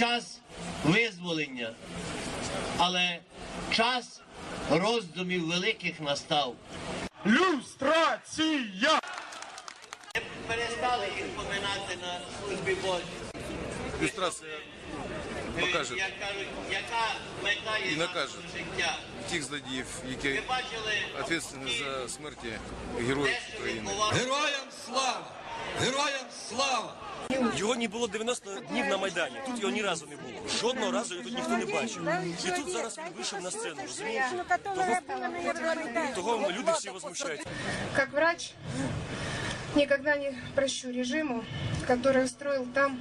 час визволення, але час роздумів великих настав. Люстрація! Ми перестали їх поминати на службі Божій. Ілюстрація Е, покаже Як кажуть, яка мета є нашого життя. тих злодіїв, які відповідальні за смерті героїв України. Героям слава! Героям слава! Його не було 90 днів на Майдані. Тут його ні разу не було. Жодного разу його тут ніхто не бачив. І тут зараз він вийшов на сцену, розумієте? Того люди всі возмущаються. Как врач никогда не прощу режиму, который устроил там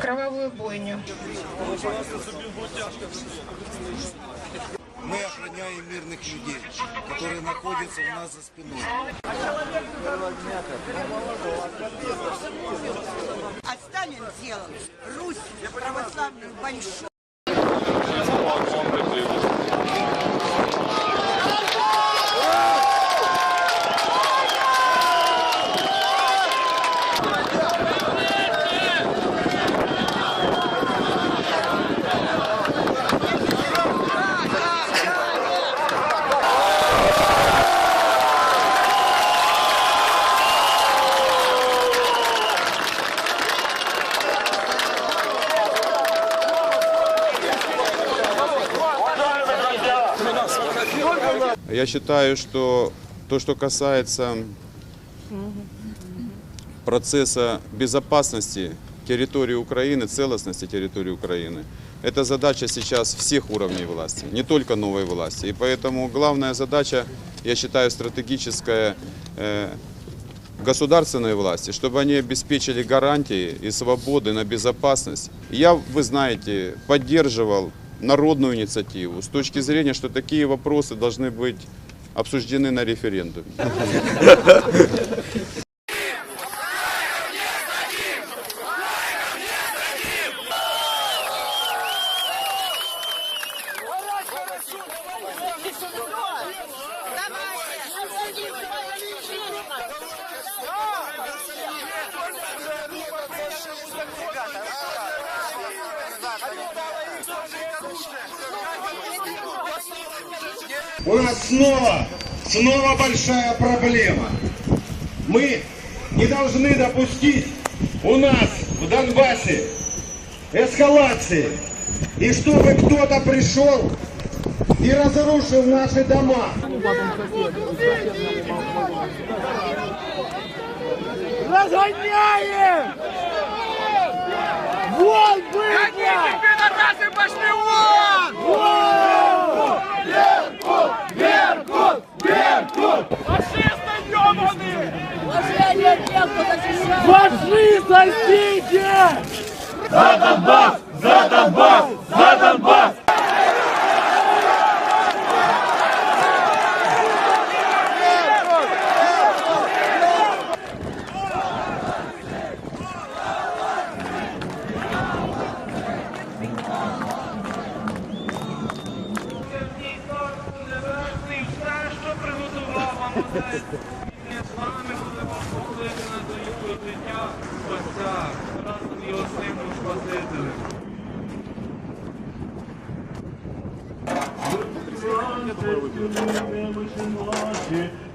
кровавую бойню. Мы охраняем мирных людей, которые находятся у нас за спиной. Сталин сделал Русь православную большой. Я считаю, что то, что касается процесса безопасности территории Украины, целостности территории Украины, это задача сейчас всех уровней власти, не только новой власти. И поэтому главная задача, я считаю, стратегическая э, государственной власти, чтобы они обеспечили гарантии и свободы на безопасность. Я, вы знаете, поддерживал народную инициативу с точки зрения, что такие вопросы должны быть обсуждены на референдуме. У нас снова, снова большая проблема. Мы не должны допустить у нас в Донбассе эскалации. И чтобы кто-то пришел и разрушил наши дома. Разгоняем! Вон Какие пидорасы пошли вон! Вон! Беркут! Беркут! Беркут! Фашисты ебаные! Фашисты, сосите! За Донбасс! За Донбасс! За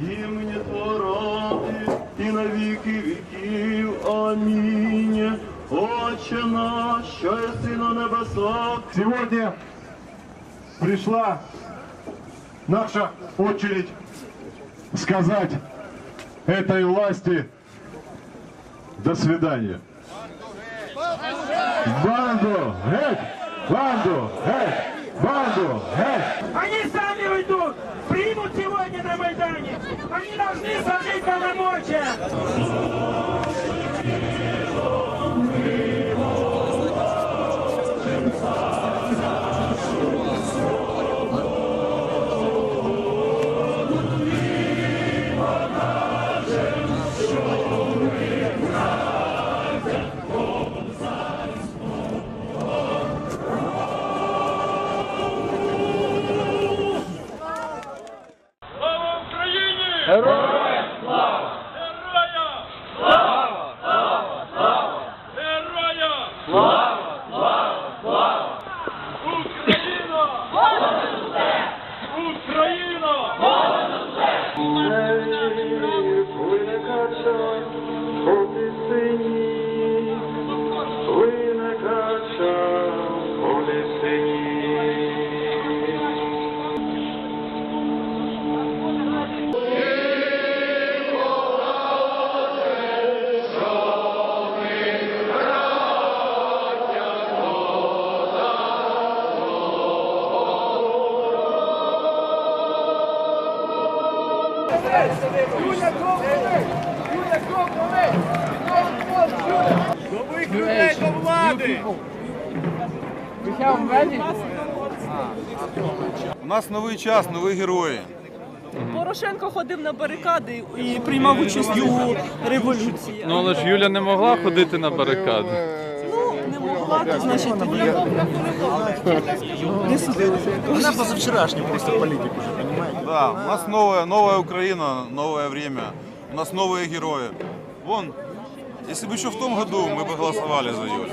імені Твороти і на віки віків. Амінь. Отче наш, що єси на небесах. Сегодня пришла наша очередь сказать этой власти до свидания. Банду, геть! Банду, геть! Банду, геть! Они сами уйдут, примут сегодня на Майдане. Они должны сложить полномочия. Нових людей до влади! У нас новий час, нові герої. Порошенко ходив на барикади і приймав участь у революції. Ну але ж Юля не могла ходити на барикади. Ну, не могла, то значить тоді не судилися. Она позавчерашний просто политик уже, понимаете? Да, у нас новая, новая Украина, новое время. У нас новые герои. Вон, если бы еще в том году мы бы голосовали за Юлю.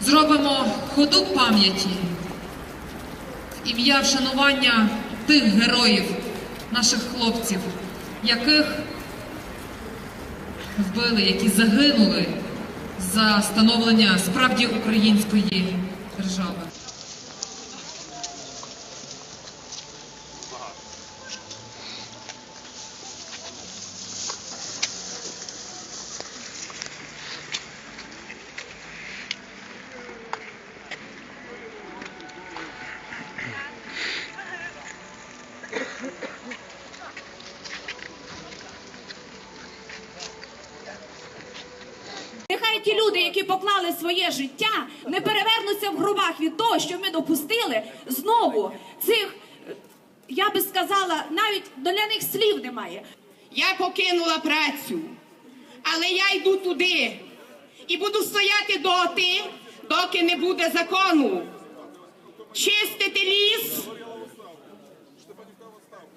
Зробимо ходу пам'яті. В ім'я вшанування тих героїв, наших хлопців, яких вбили, які загинули за становлення справді української держави. Ті люди, які поклали своє життя, не перевернуться в гробах від того, що ми допустили знову цих, я би сказала, навіть для них слів немає. Я покинула працю, але я йду туди і буду стояти доти, доки не буде закону. Чистити ліс,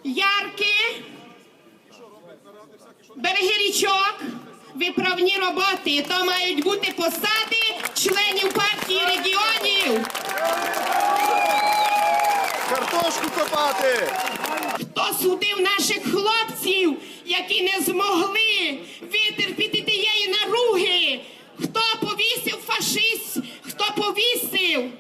ярки, береги річок, виправні роботи. То мають бути посади членів партії регіонів. Картошку копати! Хто судив наших хлопців, які не змогли витерпіти тієї наруги? Хто повісив фашист? Хто повісив?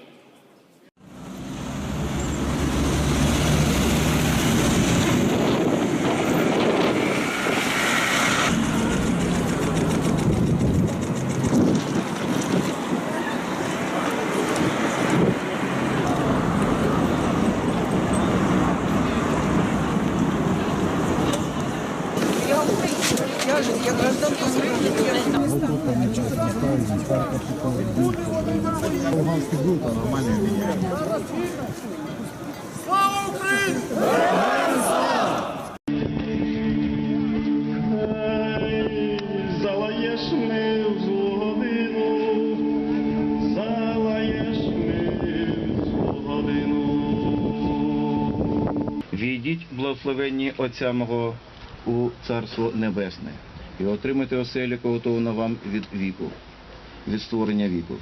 Я же, я гражданка Залаєш ми в годину, залаєш ми в годину. Війдіть, благословенні Отця мого, у Царство Небесне, і отримайте оселю, готову вам від віку, від створення віку.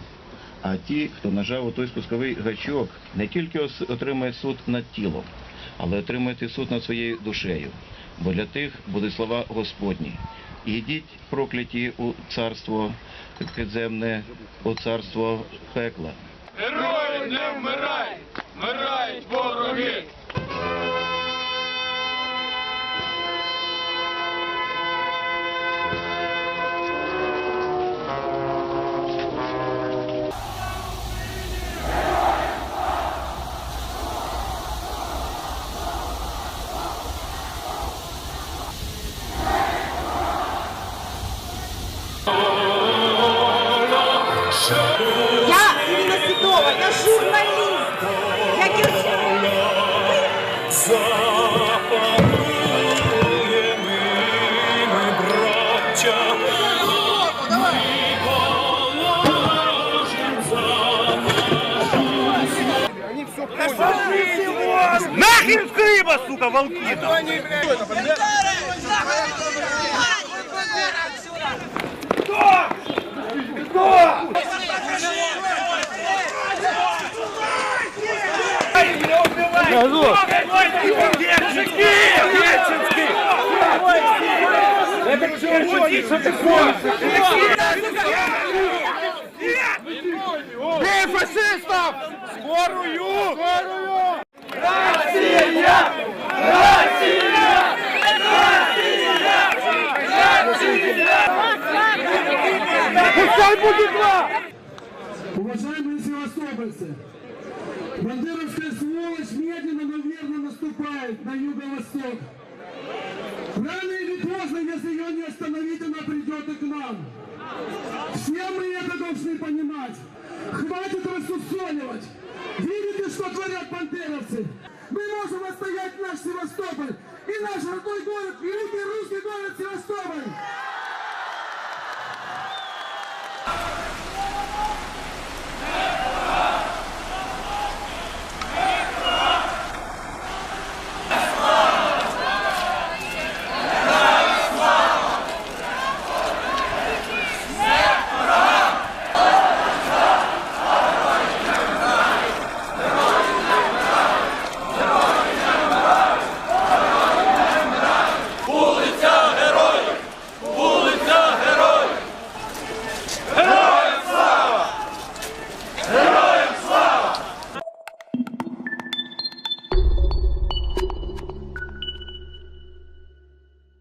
А ті, хто нажав у той спусковий гачок, не тільки отримає суд над тілом, але отримаєте суд над своєю душею. Бо для тих будуть слова Господні. Ідіть, прокляті у царство підземне, у царство пекла. Герої не вмирай! Вмирають Я Ирина Седова, я журналист. Я Запомнили мы, братья, Они все поняли. Нахрен с сука, волки! Это Керченский, что ты Бей фашистов! Скорую! Скорую! Россия! Россия! Россия! Пускай будет два! Уважаемые севастопольцы, бандеровская сволочь медленно, но верно наступает на юго-восток. она придет и к нам. Все мы это должны понимать. Хватит рассусоливать. Видите, что творят бандеровцы? Мы можем отстоять наш Севастополь и наш родной город, великий русский город Севастополь.